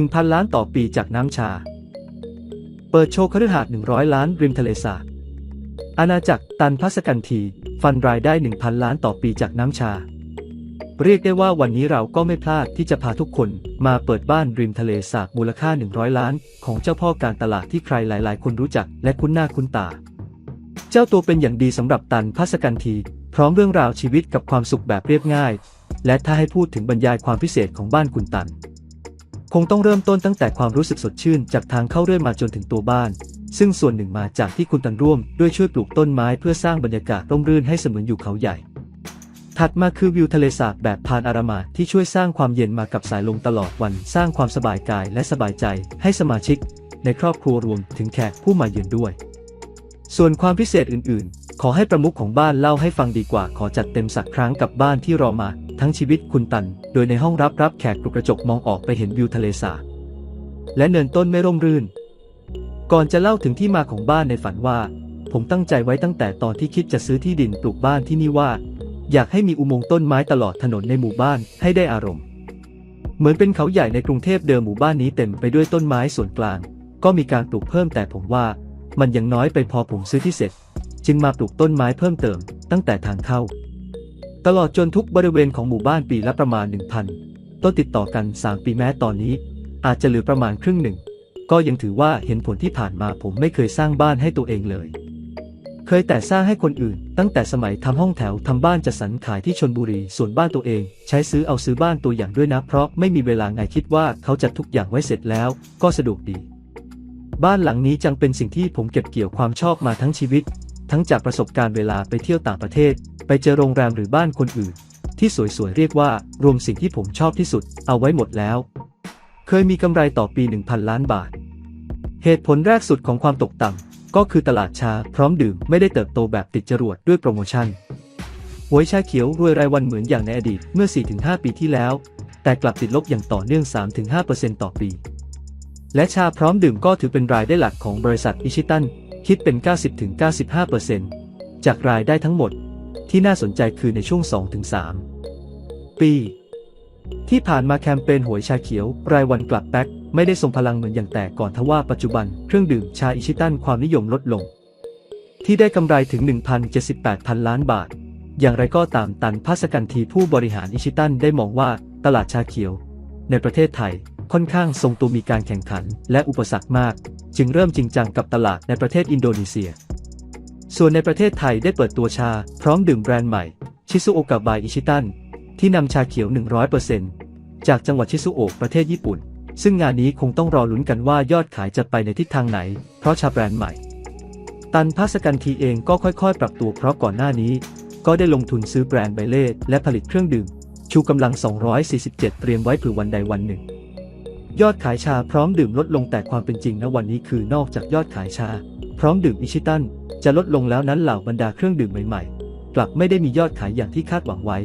1,000 ล้านต่อปีจากน้ำชา เปิดโชว์คฤหาสน์100 ล้านริมทะเลสาบ อาณาจักรตันพัสกันที ฟันรายได้ 1,000 ล้านต่อปีจากน้ำชา เรียกได้ว่าวันนี้เราก็ไม่พลาดที่จะพาทุกคนมาเปิดบ้านริมทะเลสาบมูลค่า 100 ล้าน ของเจ้าพ่อการตลาดที่ใครหลาย ๆ คนรู้จักและคุ้นหน้าคุ้นตา เจ้าตัวเป็นอย่างดีสำหรับตันพัสกันที พร้อมเรื่องราวชีวิตกับความสุขแบบเรียบง่าย และถ้าให้พูดถึงบรรยายความพิเศษของบ้านคุณตัน คงต้องเริ่มต้นตั้งแต่ความรู้สึกสดชื่นจากทางเข้าเรื่อยมาจนถึงตัวบ้าน ซึ่งส่วนหนึ่งมาจากที่คุณตันร่วมด้วยช่วยปลูกต้นไม้เพื่อสร้างบรรยากาศร่มรื่นให้เสมือนอยู่เขาใหญ่ ถัดมาคือวิวทะเลสาบแบบพานอารามาที่ช่วยสร้างความเย็นมากับสายลมตลอดวัน สร้างความสบายกายและสบายใจให้สมาชิก ในครอบครัวรวมถึงแขกผู้มาเยือนด้วย ส่วนความพิเศษอื่น ๆ ขอให้ประมุขของบ้านเล่าให้ฟังดีกว่าขอจัดเต็มสักครั้งกับบ้านที่รอมา ทั้งชีวิตคุณตัน โดยในห้องรับรับแขกปลุกกระจกมองออกไปเห็นวิวทะเลสาบและเนินต้นไม่ร่มรื่น ก่อนจะเล่าถึงที่มาของบ้านในฝันว่า ผมตั้งใจไว้ตั้งแต่ตอนที่คิดจะซื้อที่ดินปลูกบ้านที่นี่ว่า อยากให้มีอุโมงค์ต้นไม้ตลอดถนนในหมู่บ้านให้ได้อารมณ์ เหมือนเป็นเขาใหญ่ในกรุงเทพเดิมหมู่บ้านนี้เต็มไปด้วยต้นไม้ส่วนกลาง ก็มีการปลูกเพิ่มแต่ผมว่า มันยังน้อยไปพอผมซื้อที่เสร็จ จึงมาปลูกต้นไม้เพิ่มเติม ตั้งแต่ทางเข้า ตลอดจนทุกบริเวณของหมู่บ้านปีละประมาณ 1,000 ต้นติดต่อกัน 3 ปีแม้ตอนนี้ อาจจะเหลือประมาณครึ่งหนึ่ง ก็ยังถือว่าเห็นผลที่ผ่านมาผมไม่เคยสร้างบ้านให้ตัวเองเลย เคยแต่สร้างให้คนอื่น ตั้งแต่สมัยทำห้องแถวทำบ้านจัดสรรขายที่ชนบุรี ส่วนบ้านตัวเอง ใช้ซื้อเอาซื้อบ้านตัวอย่างด้วยนะ เพราะไม่มีเวลาไงคิดว่าเขาจัดทุกอย่างไว้เสร็จแล้ว ก็สะดวกดี บ้านหลังนี้จังเป็นสิ่งที่ผมเก็บเกี่ยวความชอบมาทั้งชีวิต ทั้งจากประสบการณ์เวลาไปเที่ยวต่างประเทศ ไปเจอโรงแรมหรือบ้านคนอื่น ที่สวยๆเรียกว่ารวมสิ่งที่ผมชอบที่สุด เอาไว้หมดแล้ว เคยมีกำไรต่อปี 1,000 ล้านบาท เหตุผลแรกสุดของความตกต่ำก็คือตลาดชาพร้อมดื่มไม่ได้เติบโตแบบติดจรวดด้วยโปรโมชั่นหวยชาเขียวรวยรายวันเหมือนอย่างในอดีตเมื่อ 4-5 ปีที่แล้ว แต่กลับติดลบอย่างต่อเนื่อง 3-5%ต่อปีและชาพร้อมดื่มก็ถือเป็นรายได้หลักของบริษัทอิชิตัน คิดเป็น 90-95%จากรายได้ทั้งหมด ที่น่าสนใจคือในช่วง 2-3 ปี ที่ผ่านมาแคมเปญหวยชาเขียว รายวันกลับแบ็คไม่ได้ทรงพลังเหมือนอย่างแต่ก่อนทว่าปัจจุบันเครื่องดื่มชาอิชิตันความนิยมลดลง ที่ได้กำไรถึง 1,078พันล้านบาท อย่างไรก็ตามตันพัสกันทีผู้บริหารอิชิตันได้มองว่าตลาดชาเขียว ในประเทศไทยค่อนข้างทรงตัวมีการแข่งขันและอุปสรรคมาก จึงเริ่มจริงจังกับตลาดในประเทศอินโดนีเซีย ส่วนในประเทศไทยได้เปิดตัวชา พร้อมดื่มแบรนด์ใหม่ ชิซุโอกะบายอิชิตัน ที่นำชาเขียว 100%จากจังหวัดชิซุโอะประเทศญี่ปุ่น ซึ่งงานนี้คงต้องรอลุ้นกันว่ายอดขายจะไปในทิศทางไหน เพราะชาแบรนด์ใหม่ ตันพัสกันทีเองก็ค่อยๆ ปรับตัวเพราะก่อนหน้านี้ ก็ได้ลงทุนซื้อแบรนด์ไบเล่และผลิตเครื่องดื่ม ชูกำลัง 247 เตรียมไว้เผื่อวันใดวันหนึ่ง ยอดขายชาพร้อมดื่มลดลงแต่ความเป็นจริงณวันนี้คือนอกจากยอดขายชา พร้อมดื่มอิชิตัน จะลดลงแล้วนั้นเหล่าบรรดาเครื่องดื่มใหม่ๆ กลับไม่ได้มียอดขายอย่างที่คาดหวังไว้